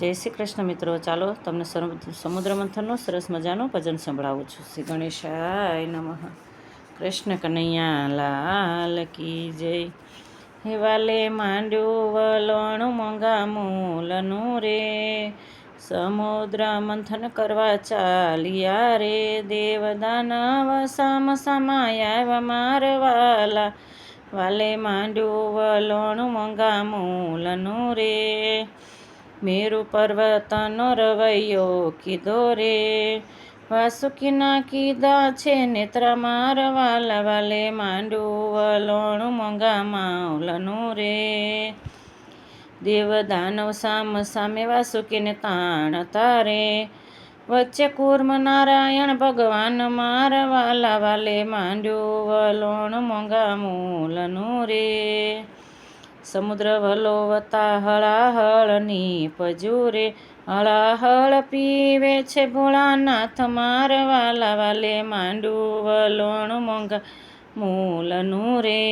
જય શ્રી કૃષ્ણ મિત્રો. ચાલો તમને સમુદ્ર મંથનનું સરસ મજાનું ભજન સંભળાવું છું. શ્રી ગણેશાય નમઃ. કૃષ્ણ કનૈયા, લાલ કી જય. હે વાલે માંડ્યું વલણું મોંઘા મૂલનું રે. સમુદ્ર મંથન કરવા ચાલ્યા રે. દેવદાનવ સામ સમાયા મારવાલા. વાલે માંડ્યું વલણું મોંઘા મૂલનું રે. મેરુ પર્વતનો રવૈયો કીધો રે. વાસુકીના કીધા છે નેત્ર મારવાલા વાલે માંડું વલોણું મોંઘા માવલનું રે. દેવ દાનવ સામ સામે વાસુકીને તાણ તારે. વચ્ચે કૂર્મ નારાયણ ભગવાન મારવાલા વાલે માંડ્યું વલોણ મોંઘા મૂલનું રે. સમુદ્ર વલોવતા હળાહળની પજુરે હળાહળ પીવે છે ભોળાનાથ મારવાલા વાલે માંડું વલોણ મોંઘા મૂલનું રે.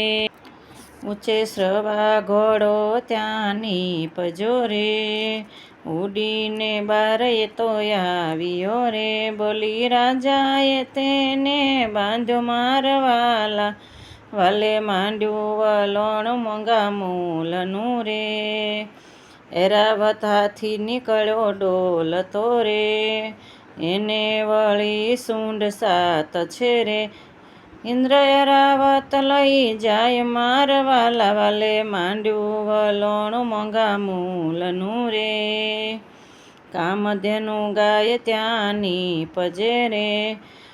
ઊંચે શ્રવા ઘોડો ત્યાંની પજોરે, ઉડીને બારે તો આવ્યો રે. બોલી, રાજાએ તેને બાંધો મારવાલા વાલે માંડ્યું વલોણ મોંઘા મૂલનું રે. એરાવતાથી નીકળ્યો નીકળ્યો ડોલતો રે. એને વળી સૂંઢ સાત છે રે. ઇન્દ્ર એરાવત લઈ જાય મારવાલા વાલે માંડ્યું વલોણ મોંઘા મૂલનું રે. કામધેનું ગાય ત્યાંની પજેરે ઋષિ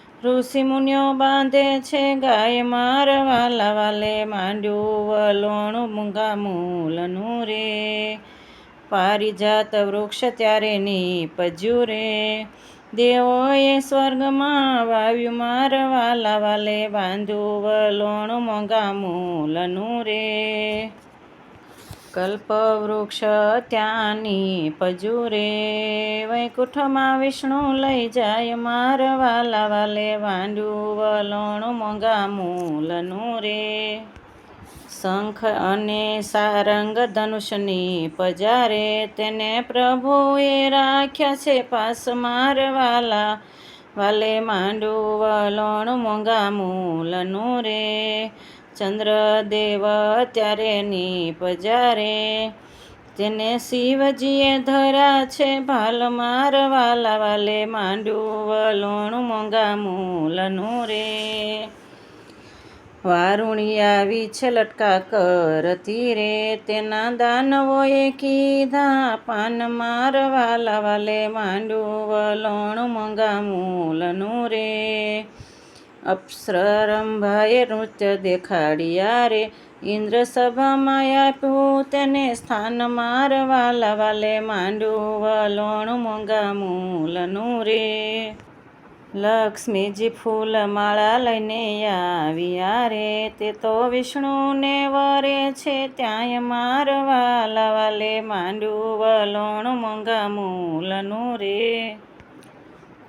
મુનિઓ બાંધે છે ગાય મારવાલા વાલે માંડ્યું વલોણું મૂંગા મૂલનું રે. પારિજાત વૃક્ષ ત્યારે નીપજ્યું રે. દેવોએ સ્વર્ગમાં વાવ્યું મારવાલા વાલે બાંધ્યું વલોણું મોંઘા મૂલનું રે. કલ્પવૃક્ષ ત્યાંની પજુરે વૈકુંઠમાં વિષ્ણુ લઈ જાય મારવાલા વાલે વાંડ્યું વલોણું મોંઘા મૂલનું રે. શંખ અને સારંગ ધનુષની પજારે તેને પ્રભુએ રાખ્યા છે પાસ મારવાલા વાલે માંડું વલોણ મોંઘા મૂલનું રે. ચંદ્રદેવ ત્યારે નીપજારે તેને શિવજીએ ધરા છે ભાલ મારવાલા વાલે માંડ્યું વલોણું મોંઘા મૂલનું રે. વારુણી આવી છે લટકા કરતી રે. તેના દાનવોએ કીધા, પાન મારવાલા વાલે માંડ્યું વલોણ મોંઘા મૂલનું રે. અપ્સરંભાએ નૃત્ય દેખાડ્યા રે. ઇન્દ્ર સભામાં આપ્યું તેને સ્થાન મારવા વાલે માંડ્યું વલોણ મોંઘા મૂલનું રે. લક્ષ્મીજી ફૂલ માળા લઈને આવ્યા રે. તે તો વિષ્ણુને વરે છે ત્યાંય મારવા વાલે માંડ્યું વલોણ મોંઘા મૂલનું રે.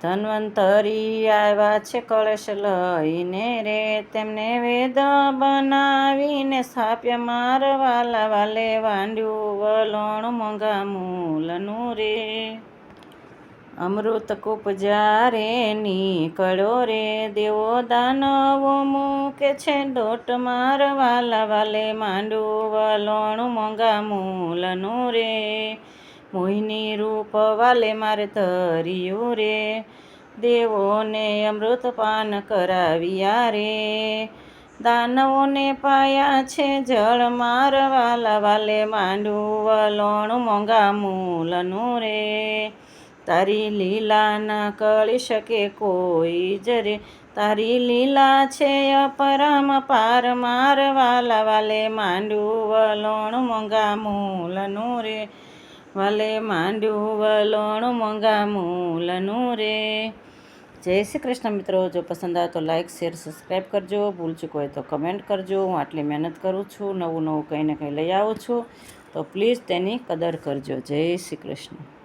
ધન્વંતરી આવ્યા છે કળશ લઈને રે. તેમને વેદ બનાવીને સ્થાપ્ય મારવા વાલે વાંડ્યું વલોણ મોંઘા મૂલનું રે. અમૃત કૂપ જારે નીકળ્યો રે, દેવો દાનવો મૂકે છે દોટ મારવાલા વાલે માંડું વલોણ મોંઘા મૂલનું રે. મોહિની રૂપ વાલે મારે ધર્યું રે. દેવોને અમૃત પાન કરાવ્યા રે. દાનવોને પાયા છે જળ મારવાલા વાલે માંડું વલોણ મોંઘા મૂલનું રે. તારી લીલા ના કળી શકે કોઈ જ રે. તારી લીલા છે અપરમ પાર મારવાલા વાલે માંડું વલોણ મોંઘા મૂલનું રે. વાલે માંડ્યું વલોણ મોંઘા મૂલનું રે. જય શ્રી કૃષ્ણ મિત્રો, જો પસંદ આવે તો લાઇક શેર સબસ્ક્રાઈબ કરજો. ભૂલ ચૂક હોય તો કમેન્ટ કરજો. હું આટલી મહેનત કરું છું, નવું નવું કંઈ ને કંઈ લઈ આવું છું. તો પ્લીઝ તેની કદર કરજો. જય શ્રી કૃષ્ણ.